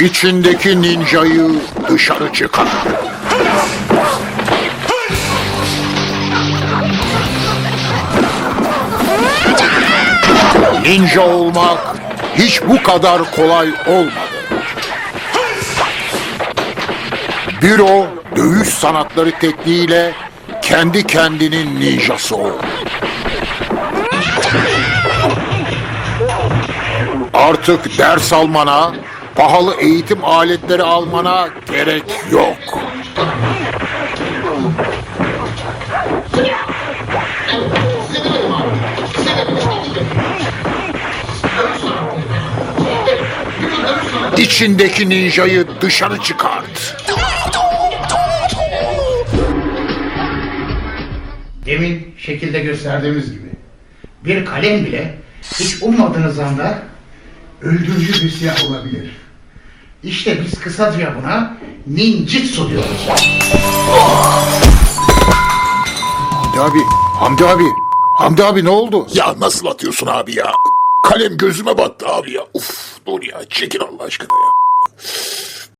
İçindeki ninjayı dışarı çıkar. Ninja olmak hiç bu kadar kolay olmadı. Büro dövüş sanatları tekniğiyle kendi kendinin ninjası oldu. Artık ders almana, pahalı eğitim aletleri almana gerek yok. İçindeki ninjayı dışarı çıkart. Demin şekilde gösterdiğimiz gibi bir kalem bile hiç ummadığınız anda öldürücü bir silah olabilir. İşte biz kısaca buna ninjitsu diyoruz. Hamdi abi, Hamdi abi, Hamdi abi ne oldu? Ya nasıl atıyorsun abi ya? Kalem gözüme battı abi ya. Uf dur ya çekil Allah aşkına ya.